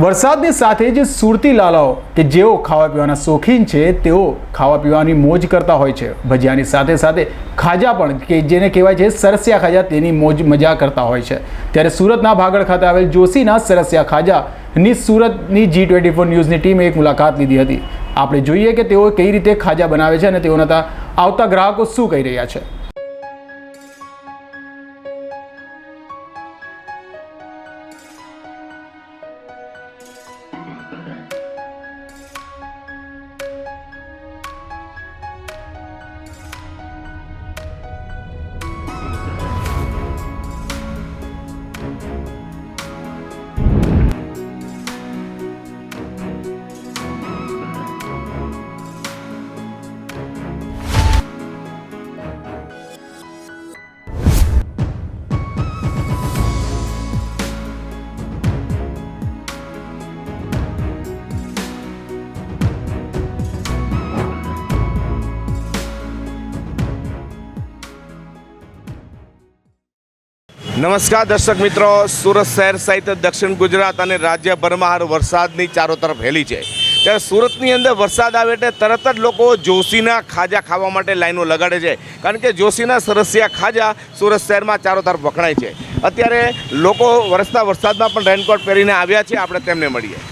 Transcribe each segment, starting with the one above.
વરસાદની સાથે જે સુરતી લાલાઓ કે જેઓ ખાવા પીવાના શોખીન છે, તેઓ ખાવા પીવાની મોજ કરતા હોય છે. ભજીયાની સાથે સાથે ખાજા પણ કે જેને કહેવાય છે સરસિયા ખાજા, તેની મોજ મજા કરતા હોય છે. ત્યારે સુરતના ભાગળ ખાતે આવેલ જોશીના સરસિયા ખાજાની સુરતની જી ટ્વેન્ટી ફોર ન્યૂઝની ટીમે એક મુલાકાત લીધી હતી. આપણે જોઈએ કે તેઓ કઈ રીતે ખાજા બનાવે છે અને તેઓના આવતા ગ્રાહકો શું કહી રહ્યા છે. નમસ્કાર દર્શક મિત્રો સુરત શહેર સહિત દક્ષિણ ગુજરાત અને રાજ્યભરમાં હાલ વરસાદની ચારો તરફ હેલી છે. ત્યારે સુરતની અંદર વરસાદ આવે એટલે તરત જ લોકો જોશીના ખાજા ખાવા માટે લાઈનો લગાડે છે. કારણ કે જોશીના સરસિયા ખાજા સુરત શહેરમાં ચારો તરફ વખણાય છે. અત્યારે લોકો વરસતા વરસાદમાં પણ રેનકોટ પહેરીને આવ્યા છે. આપણે તેમને મળીએ.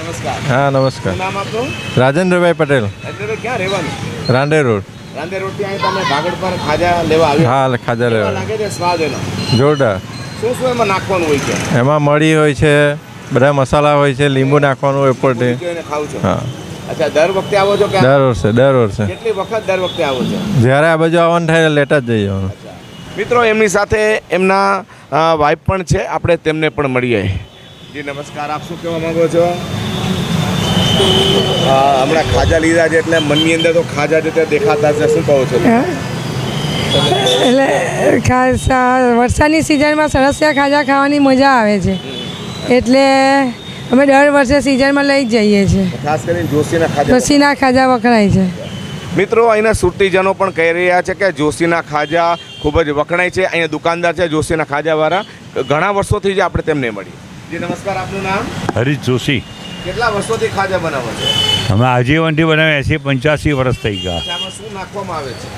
નમસ્કાર હા નમસ્કાર. નામ આપનું? રાજેન્દ્રભાઈ પટેલ. અત્યારે ક્યાં રહેવાનું? રાંડે રોડ. રાંદે રોડથી અહીં તમે ભાગડ પર ખાજા લેવા આવી હા ખાજા લેવા. લાગે છે સ્વાદ એનો? જોરદાર. શું શું એમાં નાખવાનું હોય છે? એમાં મળી હોય છે બધા મસાલા હોય છે લીંબુ નાખવાનું હોય ઉપરથી. ખાવ છો? હા. અચ્છા દર વખતે આવો છો કે દર વર્ષે દર વર્ષે. કેટલી વખત દર વખતે આવો છો? જ્યારે આ બાજુ આવવાનું થાય લેતા જ જઈ જવાનું મિત્રો એમની સાથે એમના વાઈફ પણ છે. આપણે તેમને પણ મળીએ. જી નમસ્કાર. આપ શું કહેવા માંગો છો? હમણાં ખાજા લીધા છે એટલે મનની અંદર તો ખાજા છે તે દેખાતા છે શું કહો છો? એટલે ખાસ વરસાદની સિઝનમાં સરસિયા ખાજા ખાવાની મજા આવે છે. એટલે અમે દર વર્ષે સિઝનમાં લઈ જ જઈએ છીએ. ખાસ કરીને જોશીના ખાજા જોશીના ખાજા વખણાય છે. મિત્રો અહીંના સુરતીજનો પણ કહી રહ્યા છે કે જોશીના ખાજા ખૂબ જ વખણાય છે. અહીંયા દુકાનદાર છે જોશીના ખાજાવાળા. ઘણા વર્ષોથી જ આપણે તેમને મળીએ. જી નમસ્કાર આપનું નામ? હરીશ જોશી. કેટલા વર્ષોથી ખાજા બનાવો છો? અમે આજીવનથી બનાવે એંસી પંચ્યાસી વર્ષ થઈ ગયા. આમાં શું નાખવામાં આવે છે?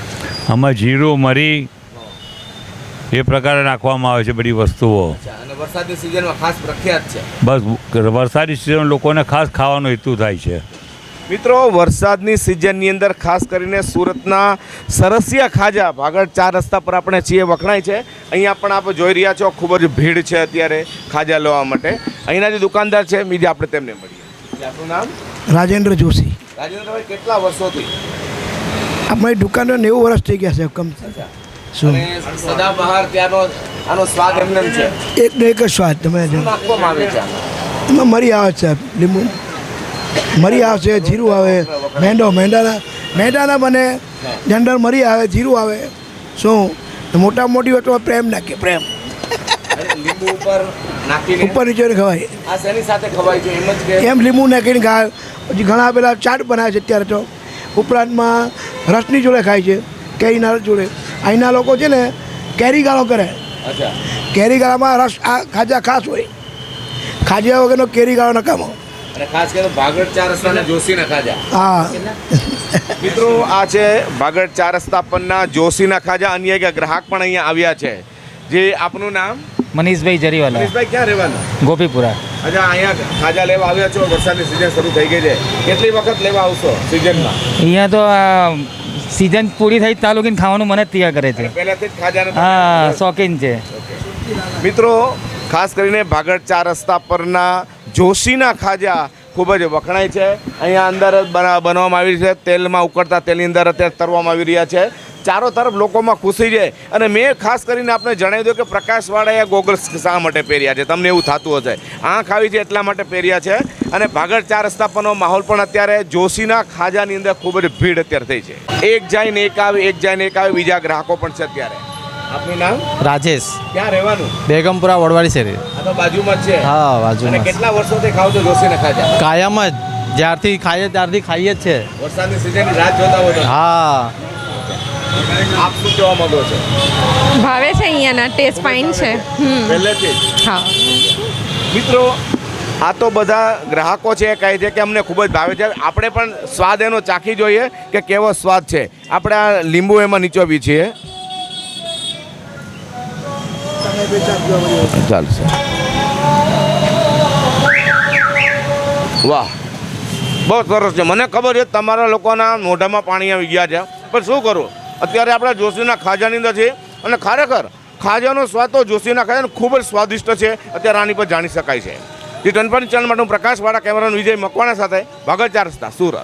આમાં જીરું મરી એ પ્રકારે નાખવામાં આવે છે બધી વસ્તુઓ. અને વરસાદની સિઝનમાં ખાસ પ્રખ્યાત છે? બસ વરસાદી સિઝન લોકોને ખાસ ખાવાનો હેતુ થાય છે. મિત્રો વરસાદની સિઝનની અંદર ખાસ કરીને સુરતના સરસિયા ખાજા ભાગળ ચાર રસ્તા પર આપણે છીએ વખણાય છે. અહીંયા પણ આપ જોઈ રહ્યા છો ખૂબ જ ભીડ છે અત્યારે ખાજા લેવા માટે. અહીંના જે દુકાનદાર છે બીજા આપણે તેમને મળીએ. આપનું નામ? રાજેન્દ્ર જોશી. રાજેન્દ્રભાઈ કેટલા વર્ષોથી? અમારી દુકાનનો નેવું વર્ષ થઈ ગયા છે કમ સદાબહાર ત્યાંનો આનો સ્વાદ એમને છે? એક એક સ્વાદ તમે. નાખવામાં આવે છે? એમાં મરી આવે છે લીંબુ. મરી આવશે જીરું આવે. મેંડો મેંડાના મેંડાના બને. જનરલ મરી આવે જીરું આવે. શું? મોટા મોટી વસ્તુ પ્રેમ નાખીએ પ્રેમ. લીંબુ ઉપર નીચે ખવાય. એમ લીંબુ નાખીને ખાય. પછી ઘણા પેલા ચાટ બનાવે છે અત્યારે તો. ઉપરાંતમાં રસની જોડે ખાય છે કેરીના જોડે. અહીંના લોકો છે ને કેરી ગાળો કરે. કેરી ગાળામાં રસ આ ખાજા ખાસ હોય. ખાજા વગરનો કેરી ગાળો નકામો. અને ખાસ કરીને ભાગડ ચાર રસ્તાના જોશીના ખાજા. હા. મિત્રો આ છે ભાગળ ચાર રસ્તા પરના જોશીના ખાજા. અન્ય એક ગ્રાહક પણ અહીંયા આવ્યા છે. જે આપનું નામ? મનીષભાઈ જરીવાલા. મનીષભાઈ ક્યાં રહેવાનું? ગોપીપુરા. અચ્છા અહીંયા ખાજા લેવા આવ્યા છો. વરસાદની સિઝન શરૂ થઈ ગઈ છે. કેટલી વખત લેવા આવશો સિઝનમાં અહીંયા તો આ સિઝન પૂરી થઈ તાલુકીને ખાવાનું મને જ તૈયાર કરે છે. પહેલાથી જ ખાજાને હા શોખીન છે. મિત્રો ખાસ કરીને ભાગળ ચાર રસ્તા પરના જોશીના ખાજા ખૂબ જ વખણાય છે. અહીંયા અંદર બના- બનાવવામાં આવી છે. તેલમાં ઉકળતા તેલની અંદર અત્યારે તરવામાં આવી રહ્યા છે. ચારો તરફ લોકોમાં ખુશી છે. અને મેં ખાસ કરીને આપણે જણાવી દઉં કે પ્રકાશવાળાએ ગોગલ્સ શા માટે પહેર્યા છે? તમને એવું થતું હશે. આંખ આવી છે એટલા માટે પહેર્યા છે. અને ભાગળ ચાર રસ્તા પરનો માહોલ પણ અત્યારે જોશીના ખાજાની અંદર ખૂબ જ ભીડ અત્યારે થઈ છે. એક જાય ને એક આવે, એક જાય ને એક આવે, બીજા ગ્રાહકો પણ છે અત્યારે. આપનું નામ? રાજેશ. ક્યાં રહેવાનું? બેગમપુરા વડવાડી શેરી આ તો બાજુમાં જ છે. હા અને બાજુમાં કેટલા વર્ષોથી ખાવ તો જોશીના ખાજા? કાયમ જ. જ્યારથી ખાઈએ ત્યારથી ખાઈએ જ છે. વરસાદની સિઝન રાત જોતા હોય હા. આપ શું કહેવા માંગો છો? ભાવે છે અહીંયાના ટેસ્ટ ફાઇન છે. પહેલેથી હા. મિત્રો આ તો બધા ગ્રાહકો છે એ કહે છે કે અમને ખૂબ જ ભાવે છે. આપણે પણ સ્વાદ એનો ચાખી જોઈએ કે કેવો સ્વાદ છે. આપણે આ લીંબુ એમાં નીચોવી છીએ. ચાલશે વાહ. બહુ સરસ છે. મને ખબર છે તમારા લોકોના મોઢામાં પાણી આવી ગયા છે. પણ શું કરું? અત્યારે આપણા જોશીના ખાજાની અંદર છે અને ખરેખર ખાજાનો સ્વાદ તો જોશીના ખાજાનો ખૂબ જ સ્વાદિષ્ટ છે. અત્યારે આની પર જાણી શકાય છે. જે ટનપણ ચેનલ માટે હું પ્રકાશવાળા કેમેરાનો વિજય મકવાણા સાથે ભાગળ ચાર રસ્તા, સુરત.